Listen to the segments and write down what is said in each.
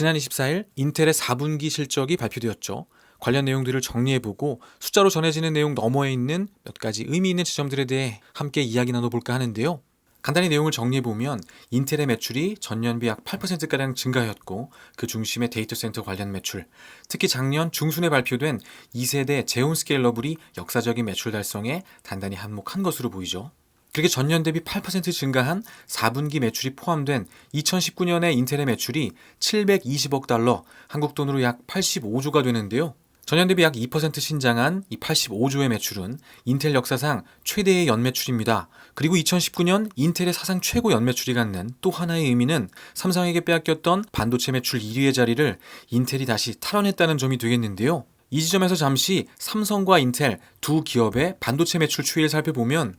지난 24일 인텔의 4분기 실적이 발표되었죠. 관련 내용들을 정리해보고 숫자로 전해지는 내용 너머에 있는 몇 가지 의미 있는 지점들에 대해 함께 이야기 나눠볼까 하는데요. 간단히 내용을 정리해보면 인텔의 매출이 전년비 약 8%가량 증가하였고 그 중심의 데이터 센터 관련 매출, 특히 작년 중순에 발표된 2세대 제온 스케일러블이 역사적인 매출 달성에 단단히 한몫한 것으로 보이죠. 그렇게 전년 대비 8% 증가한 4분기 매출이 포함된 2019년의 인텔의 매출이 720억 달러, 한국 돈으로 약 85조가 되는데요. 전년 대비 약 2% 신장한 이 85조의 매출은 인텔 역사상 최대의 연매출입니다. 그리고 2019년 인텔의 사상 최고 연매출이 갖는 또 하나의 의미는 삼성에게 빼앗겼던 반도체 매출 1위의 자리를 인텔이 다시 탈환했다는 점이 되겠는데요. 이 지점에서 잠시 삼성과 인텔 두 기업의 반도체 매출 추이를 살펴보면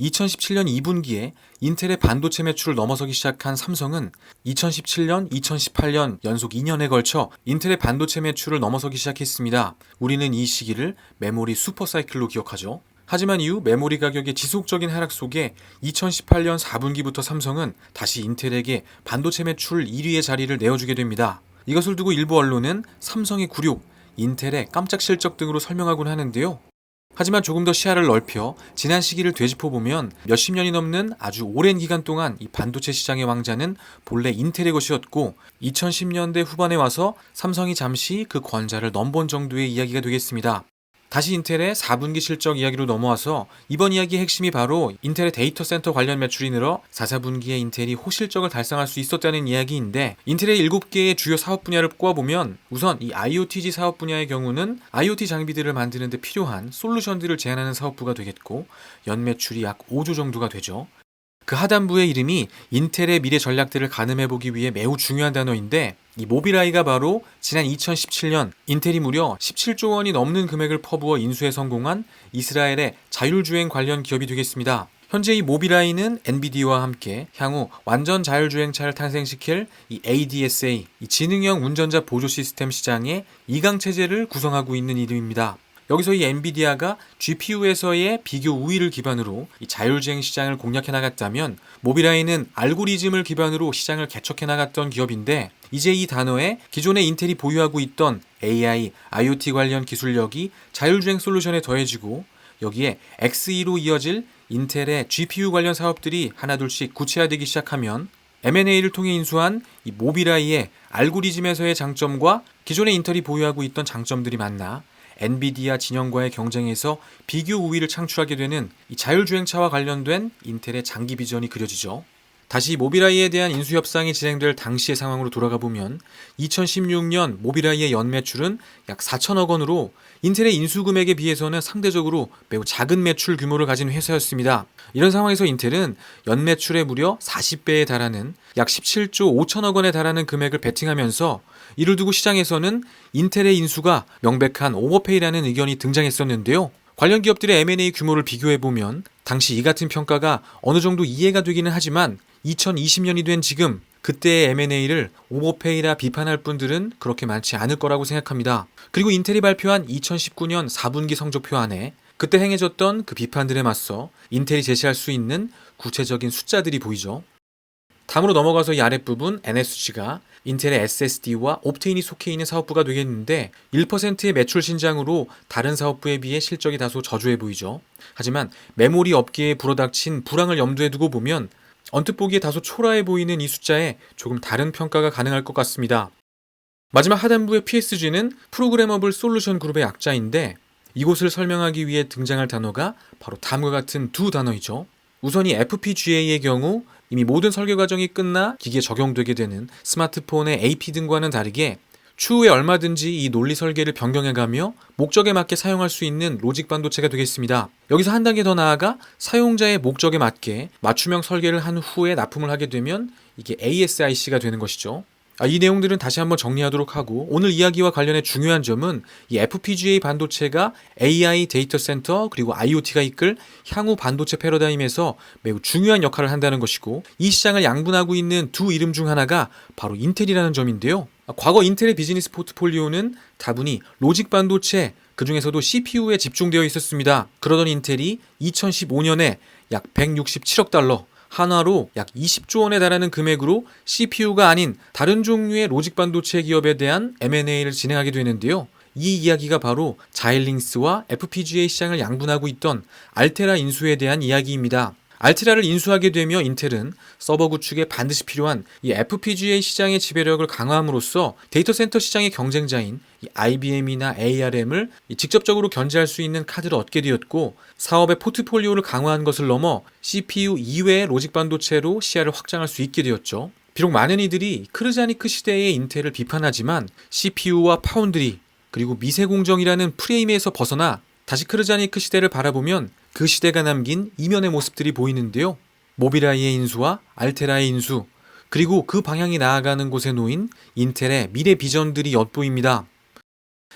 2017년 2분기에 인텔의 반도체 매출을 넘어서기 시작한 삼성은 2017년, 2018년 연속 2년에 걸쳐 인텔의 반도체 매출을 넘어서기 시작했습니다. 우리는 이 시기를 메모리 슈퍼사이클로 기억하죠. 하지만 이후 메모리 가격의 지속적인 하락 속에 2018년 4분기부터 삼성은 다시 인텔에게 반도체 매출 1위의 자리를 내어주게 됩니다. 이것을 두고 일부 언론은 삼성의 굴욕, 인텔의 깜짝 실적 등으로 설명하곤 하는데요. 하지만 조금 더 시야를 넓혀 지난 시기를 되짚어 보면 몇십 년이 넘는 아주 오랜 기간 동안 이 반도체 시장의 왕자는 본래 인텔의 것이었고 2010년대 후반에 와서 삼성이 잠시 그 권좌를 넘본 정도의 이야기가 되겠습니다. 다시 인텔의 4분기 실적 이야기로 넘어와서 이번 이야기의 핵심이 바로 인텔의 데이터 센터 관련 매출이 늘어 4, 4분기에 인텔이 호실적을 달성할 수 있었다는 이야기인데 인텔의 7개의 주요 사업 분야를 꼽아보면 우선 이 IoTG 사업 분야의 경우는 IoT 장비들을 만드는 데 필요한 솔루션들을 제안하는 사업부가 되겠고 연매출이 약 5조 정도가 되죠. 그 하단부의 이름이 인텔의 미래 전략들을 가늠해 보기 위해 매우 중요한 단어인데 이 모비라이가 바로 지난 2017년 인텔이 무려 17조 원이 넘는 금액을 퍼부어 인수에 성공한 이스라엘의 자율주행 관련 기업이 되겠습니다. 현재 이 모비라이는 엔비디아와 함께 향후 완전 자율주행차를 탄생시킬 이 ADSA, 이 지능형 운전자 보조 시스템 시장의 이강 체제를 구성하고 있는 이름입니다. 여기서 이 엔비디아가 GPU에서의 비교 우위를 기반으로 이 자율주행 시장을 공략해 나갔다면 모비라이는 알고리즘을 기반으로 시장을 개척해 나갔던 기업인데 이제 이 단어에 기존의 인텔이 보유하고 있던 AI, IoT 관련 기술력이 자율주행 솔루션에 더해지고 여기에 X2로 이어질 인텔의 GPU 관련 사업들이 하나둘씩 구체화되기 시작하면 M&A를 통해 인수한 이 모비라이의 알고리즘에서의 장점과 기존의 인텔이 보유하고 있던 장점들이 만나 엔비디아 진영과의 경쟁에서 비교 우위를 창출하게 되는 이 자율주행차와 관련된 인텔의 장기 비전이 그려지죠. 다시 모비라이에 대한 인수 협상이 진행될 당시의 상황으로 돌아가 보면 2016년 모비라이의 연매출은 약 4천억 원으로 인텔의 인수 금액에 비해서는 상대적으로 매우 작은 매출 규모를 가진 회사였습니다. 이런 상황에서 인텔은 연매출의 무려 40배에 달하는 약 17조 5천억 원에 달하는 금액을 베팅하면서 이를 두고 시장에서는 인텔의 인수가 명백한 오버페이라는 의견이 등장했었는데요. 관련 기업들의 M&A 규모를 비교해 보면 당시 이 같은 평가가 어느 정도 이해가 되기는 하지만 2020년이 된 지금 그때의 M&A를 오버페이라 비판할 분들은 그렇게 많지 않을 거라고 생각합니다. 그리고 인텔이 발표한 2019년 4분기 성적표 안에 그때 행해졌던 그 비판들에 맞서 인텔이 제시할 수 있는 구체적인 숫자들이 보이죠. 다음으로 넘어가서 이 아랫부분 NSG가 인텔의 SSD와 옵테인이 속해 있는 사업부가 되겠는데 1%의 매출 신장으로 다른 사업부에 비해 실적이 다소 저조해 보이죠. 하지만 메모리 업계에 불어닥친 불황을 염두에 두고 보면 언뜻 보기에 다소 초라해 보이는 이 숫자에 조금 다른 평가가 가능할 것 같습니다. 마지막 하단부의 PSG는 프로그래머블 솔루션 그룹의 약자인데 이곳을 설명하기 위해 등장할 단어가 바로 다음과 같은 두 단어이죠. 우선 이 FPGA의 경우 이미 모든 설계 과정이 끝나 기기에 적용되게 되는 스마트폰의 AP 등과는 다르게 추후에 얼마든지 이 논리 설계를 변경해가며 목적에 맞게 사용할 수 있는 로직 반도체가 되겠습니다. 여기서 한 단계 더 나아가 사용자의 목적에 맞게 맞춤형 설계를 한 후에 납품을 하게 되면 이게 ASIC가 되는 것이죠. 아, 이 내용들은 다시 한번 정리하도록 하고 오늘 이야기와 관련해 중요한 점은 이 FPGA 반도체가 AI 데이터 센터 그리고 IoT가 이끌 향후 반도체 패러다임에서 매우 중요한 역할을 한다는 것이고 이 시장을 양분하고 있는 두 이름 중 하나가 바로 인텔이라는 점인데요. 아, 과거 인텔의 비즈니스 포트폴리오는 다분히 로직 반도체 그 중에서도 CPU에 집중되어 있었습니다. 그러던 인텔이 2015년에 약 167억 달러 한화로 약 20조 원에 달하는 금액으로 CPU가 아닌 다른 종류의 로직 반도체 기업에 대한 M&A를 진행하게 되는데요. 이 이야기가 바로 자일링스와 FPGA 시장을 양분하고 있던 알테라 인수에 대한 이야기입니다. 알테라를 인수하게 되며 인텔은 서버 구축에 반드시 필요한 이 FPGA 시장의 지배력을 강화함으로써 데이터 센터 시장의 경쟁자인 이 IBM이나 ARM을 직접적으로 견제할 수 있는 카드를 얻게 되었고 사업의 포트폴리오를 강화한 것을 넘어 CPU 이외의 로직 반도체로 시야를 확장할 수 있게 되었죠. 비록 많은 이들이 크르자니크 시대의 인텔을 비판하지만 CPU와 파운드리 그리고 미세 공정이라는 프레임에서 벗어나 다시 크르자니크 시대를 바라보면 그 시대가 남긴 이면의 모습들이 보이는데요. 모비라이의 인수와 알테라의 인수, 그리고 그 방향이 나아가는 곳에 놓인 인텔의 미래 비전들이 엿보입니다.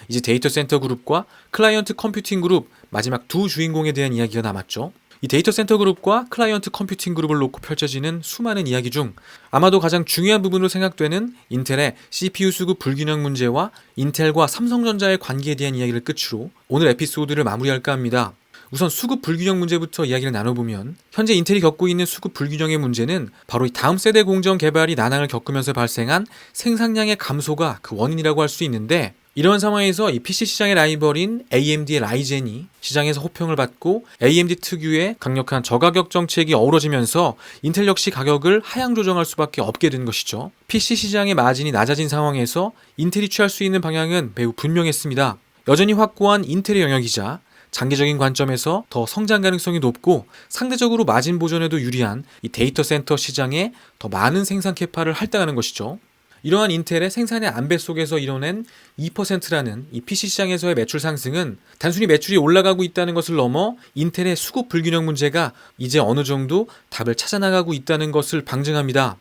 이제 데이터 센터 그룹과 클라이언트 컴퓨팅 그룹 마지막 두 주인공에 대한 이야기가 남았죠. 이 데이터 센터 그룹과 클라이언트 컴퓨팅 그룹을 놓고 펼쳐지는 수많은 이야기 중 아마도 가장 중요한 부분으로 생각되는 인텔의 CPU 수급 불균형 문제와 인텔과 삼성전자의 관계에 대한 이야기를 끝으로 오늘 에피소드를 마무리할까 합니다. 우선 수급 불균형 문제부터 이야기를 나눠보면 현재 인텔이 겪고 있는 수급 불균형의 문제는 바로 이 다음 세대 공정 개발이 난항을 겪으면서 발생한 생산량의 감소가 그 원인이라고 할 수 있는데 이런 상황에서 이 PC 시장의 라이벌인 AMD의 라이젠이 시장에서 호평을 받고 AMD 특유의 강력한 저가격 정책이 어우러지면서 인텔 역시 가격을 하향 조정할 수밖에 없게 된 것이죠. PC 시장의 마진이 낮아진 상황에서 인텔이 취할 수 있는 방향은 매우 분명했습니다. 여전히 확고한 인텔의 영역이자 장기적인 관점에서 더 성장 가능성이 높고 상대적으로 마진 보존에도 유리한 이 데이터 센터 시장에 더 많은 생산 캐파를 할당하는 것이죠. 이러한 인텔의 생산의 안배 속에서 이뤄낸 2%라는 이 PC 시장에서의 매출 상승은 단순히 매출이 올라가고 있다는 것을 넘어 인텔의 수급 불균형 문제가 이제 어느 정도 답을 찾아나가고 있다는 것을 방증합니다.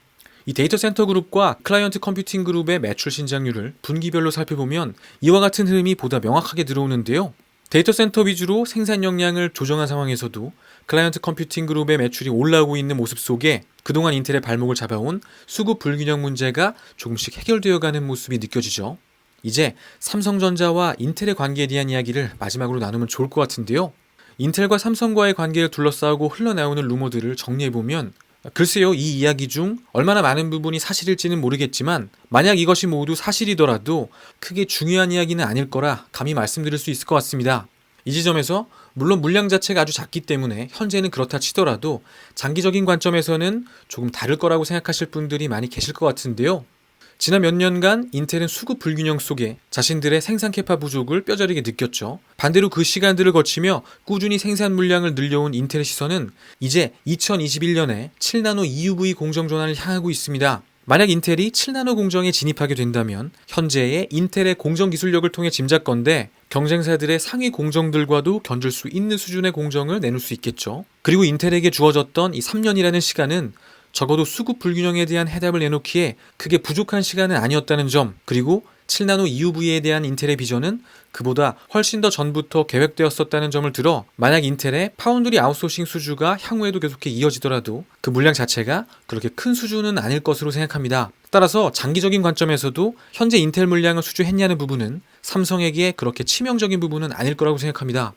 이 데이터 센터 그룹과 클라이언트 컴퓨팅 그룹의 매출 신장률을 분기별로 살펴보면 이와 같은 흐름이 보다 명확하게 들어오는데요. 데이터 센터 위주로 생산 역량을 조정한 상황에서도 클라이언트 컴퓨팅 그룹의 매출이 올라오고 있는 모습 속에 그동안 인텔의 발목을 잡아온 수급 불균형 문제가 조금씩 해결되어 가는 모습이 느껴지죠. 이제 삼성전자와 인텔의 관계에 대한 이야기를 마지막으로 나누면 좋을 것 같은데요. 인텔과 삼성과의 관계를 둘러싸고 흘러나오는 루머들을 정리해보면 글쎄요, 이 이야기 중 얼마나 많은 부분이 사실일지는 모르겠지만 만약 이것이 모두 사실이더라도 크게 중요한 이야기는 아닐 거라 감히 말씀드릴 수 있을 것 같습니다. 이 지점에서 물론 물량 자체가 아주 작기 때문에 현재는 그렇다 치더라도 장기적인 관점에서는 조금 다를 거라고 생각하실 분들이 많이 계실 것 같은데요. 지난 몇 년간 인텔은 수급 불균형 속에 자신들의 생산 캐파 부족을 뼈저리게 느꼈죠. 반대로 그 시간들을 거치며 꾸준히 생산 물량을 늘려온 인텔의 시선은 이제 2021년에 7나노 EUV 공정 전환을 향하고 있습니다. 만약 인텔이 7나노 공정에 진입하게 된다면 현재의 인텔의 공정 기술력을 통해 짐작건데 경쟁사들의 상위 공정들과도 견줄 수 있는 수준의 공정을 내놓을 수 있겠죠. 그리고 인텔에게 주어졌던 이 3년이라는 시간은 적어도 수급 불균형에 대한 해답을 내놓기에 크게 부족한 시간은 아니었다는 점, 그리고 7나노 EUV에 대한 인텔의 비전은 그보다 훨씬 더 전부터 계획되었었다는 점을 들어 만약 인텔의 파운드리 아웃소싱 수주가 향후에도 계속해 이어지더라도 그 물량 자체가 그렇게 큰 수준은 아닐 것으로 생각합니다. 따라서 장기적인 관점에서도 현재 인텔 물량을 수주했냐는 부분은 삼성에게 그렇게 치명적인 부분은 아닐 거라고 생각합니다.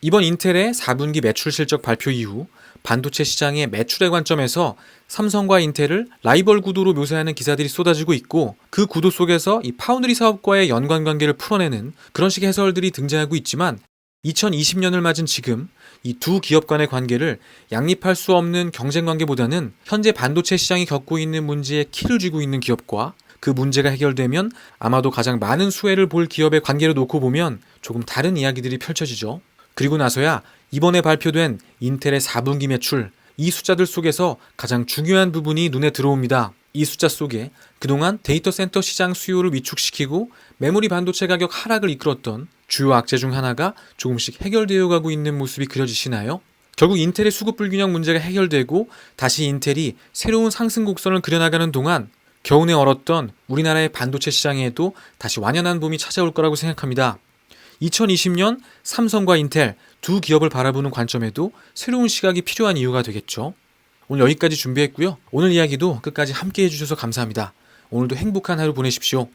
이번 인텔의 4분기 매출 실적 발표 이후 반도체 시장의 매출의 관점에서 삼성과 인텔을 라이벌 구도로 묘사하는 기사들이 쏟아지고 있고 그 구도 속에서 이 파운드리 사업과의 연관 관계를 풀어내는 그런 식의 해설들이 등장하고 있지만 2020년을 맞은 지금 이 두 기업 간의 관계를 양립할 수 없는 경쟁 관계보다는 현재 반도체 시장이 겪고 있는 문제에 키를 쥐고 있는 기업과 그 문제가 해결되면 아마도 가장 많은 수혜를 볼 기업의 관계를 놓고 보면 조금 다른 이야기들이 펼쳐지죠. 그리고 나서야 이번에 발표된 인텔의 4분기 매출 이 숫자들 속에서 가장 중요한 부분이 눈에 들어옵니다. 이 숫자 속에 그동안 데이터 센터 시장 수요를 위축시키고 메모리 반도체 가격 하락을 이끌었던 주요 악재 중 하나가 조금씩 해결되어 가고 있는 모습이 그려지시나요? 결국 인텔의 수급 불균형 문제가 해결되고 다시 인텔이 새로운 상승 곡선을 그려나가는 동안 겨우내 얼었던 우리나라의 반도체 시장에도 다시 완연한 봄이 찾아올 거라고 생각합니다. 2020년 삼성과 인텔 두 기업을 바라보는 관점에도 새로운 시각이 필요한 이유가 되겠죠. 오늘 여기까지 준비했고요. 오늘 이야기도 끝까지 함께 해주셔서 감사합니다. 오늘도 행복한 하루 보내십시오.